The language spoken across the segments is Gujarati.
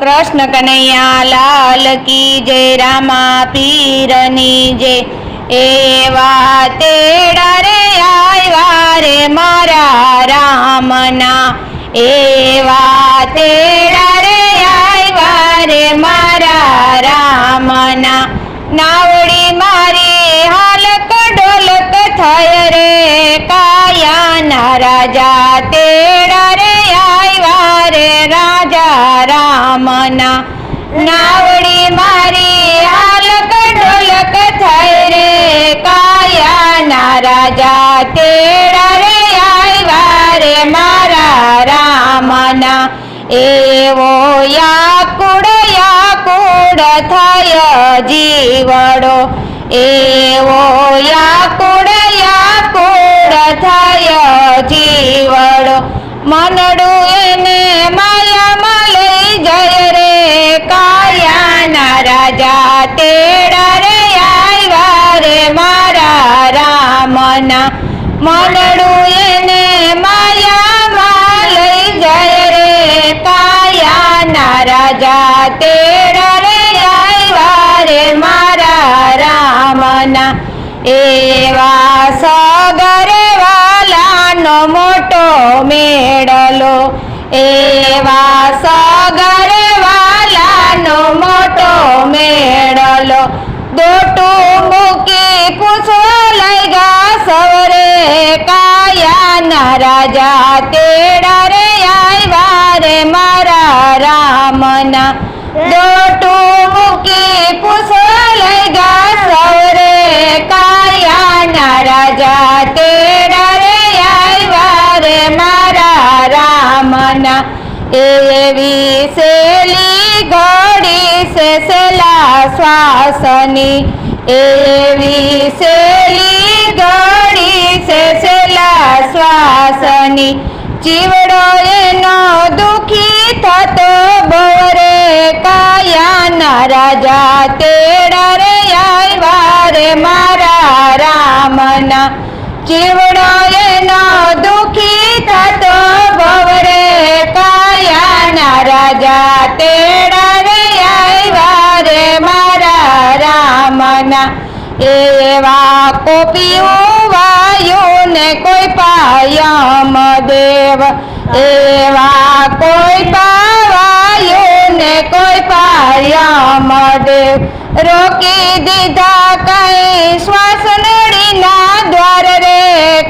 કૃષ્ણ કનૈયા લાલ કી જય, રામા પીરની જય. એવા તેડા રે આવ્યા રે મારા રામના. એવા તેડા રે આવ્યા રે મારા રામના. નાવડી મારી હાલક ડોલક થાય રે કાયાના રાજા. તેડા રે રામના નાવડી મારી હાલક ઢોલક થઈ રે. કાયાના રાજા તેડા રે આવ્યા રે મારા રામના. એવો યાકુડ યાકુડ થાય જીવડો. એવો યાકુડ યાકુડ થાય જીવડો. મનડું એને રાજા તેડા રે આવ્યા રે મારા રામના. મનડું એને માયામાં લઈ જાય રે કાયાના રાજા તેડા રે આવ્યા રે મારા રામના. એવા સગરે વાલાનો મોટો મેળલો. એવા દોટું મૂકી પૂછવા લઈ ગા સવરે કાયાના રાજા તેડા રે આવ્યા રે મારા રામના. દોટું મૂકી લઈ ગા સવરે કાયાના રાજા તેડા રે આવ્યા રે મારા રામના. એવી સેલી ઘડી છે સેલા શ્વાસની, એવી સેલી ઘડી છે શ્વાસની. જીવડો એનો દુખી થતો બવરે કાયાના રાજા તેડા રે આવ્યા રે મારા રામના. જીવડો રાજા તેડા રે આવ્યા રે મારા રામના. એવા કોપિયું વાયુ ને કોઈ પાયમ દેવ. એવા કોઈ પાવાયું ને કોઈ પાયમ દેવ. રોકી દીધા કઈ શ્વાસ નડીના દ્વાર રે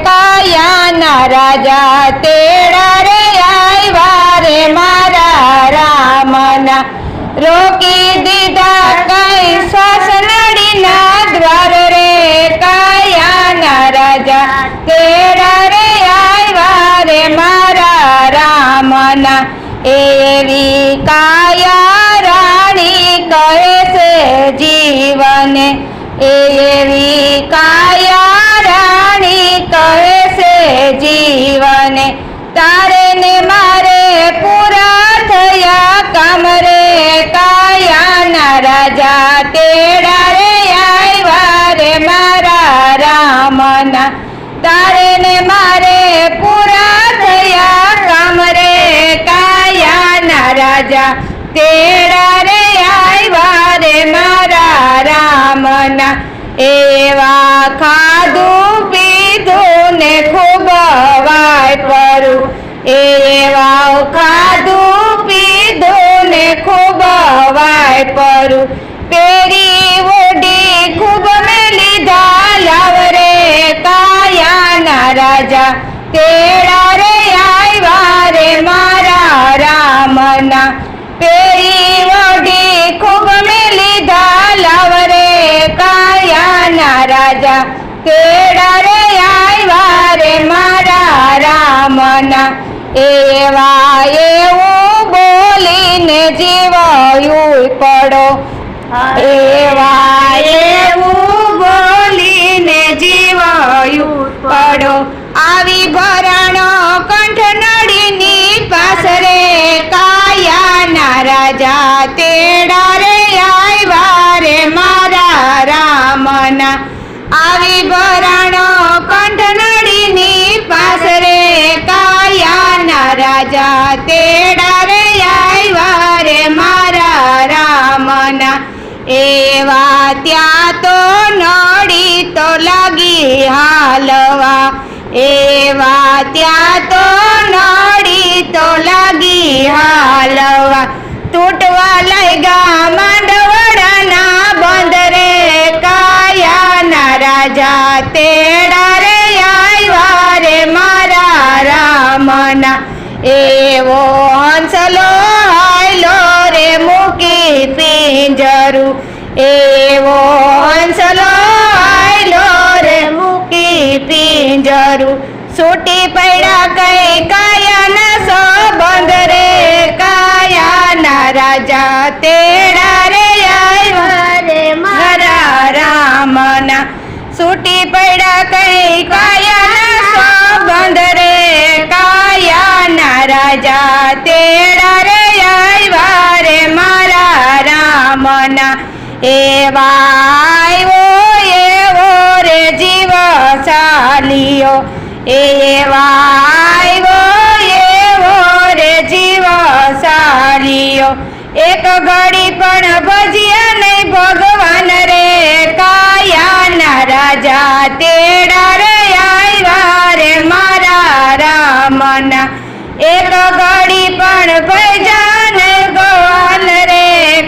કાયાના રાજા તેડા રોકી દીધા કઈ શ્વાસ નડીના દ્વાર રે, કાયાના રાજા તેડા રે આવ્યા રે મારા રામના. એવી કાયા રાણી કહે છે જીવને એવી તેડા રે આવ્યા રે મારા રામના. તારે ને મારે પૂરા થયા કામ રે કાયાના રાજા. તેડા રે આવ્યા રે મારા રામના. એવા ખાધું પીધું ને ખૂબ વાય પરું. એવા ખાધું પીધું ને ખૂબ વાય પરું. પેરી ઓઢી ખૂબ લીધા લાવ કાયાના રાજા. તેડા રે આવ્યા રે મારા રામના. પેરી ઓઢી ખૂબ લીધા લાવ કાયાના રાજા. તેડા રે આવ્યા રે મારા રામના. એવા એવું બોલીને જીવાયું પડો. એવા બોલીને જીવાયું પડો. આવી ભરાણો કંઠ પાસરે કાયાના રાજા તેડા રે આવ્યા રે મારા રામના. આવી ભરાણો કંઠ પાસરે કાયાના રાજા તેડા એવા ત્યાં તો નડી તો લાગી હાલવા. એવા ત્યાં તો નડી તો લાગી હાલવા. તૂટવા લાગ્યા માંડવડાના પિંજરું છૂટી પડ્યા કઈ કાયાના સંબંધ રે, કાયાના રાજા તેડા રે રે મારા રામના. છૂટી પડ્યા કઈ કાયાના સંબંધ રે, કાયાના રાજા તેડા રે રે મારા રામના. એવા ચાલિયો આવ્યો, એવો રે જીવ સારિયો એક ઘડી પણ ભજ્યા નહીં, ભગવાન રે કાયાના રાજા તેડા રે આવ્યા રે મારા રામના. એક ઘડી પણ ભજ્યા નહીં, ભગવાન રે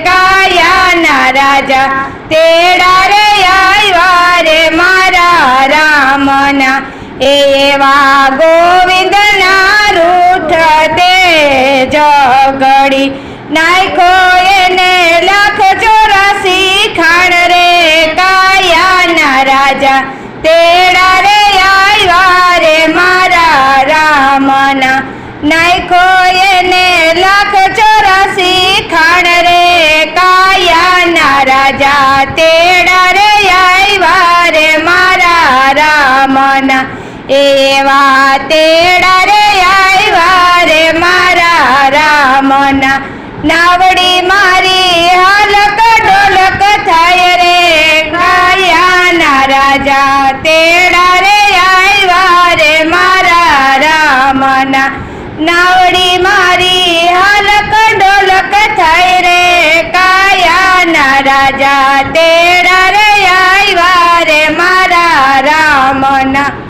કાયાના રાજા તેડા રે રામના એવા ગોવિંદના રૂઠ તે જગડી નાખો એને લાખ ચોરાસી ખાણ રે કાયાના રાજા. તેડા રે આવ્યા રે મારા રામના. નાખો એને લાખ ચોરાસી ખાણ રે કાયાના રાજા. તેડા એવા તેડા રે આવ્યા રે મારા રામના. નાવડી મારી હાલક ડોલક થાય રે. ગાયાના રાજા તેડા રે આવ્યા રે મારા રામના. નાવડી મારી હાલક ડોલક થાય રે. કાયાના રાજા તેડા રે આવ્યા રે મારા રામના.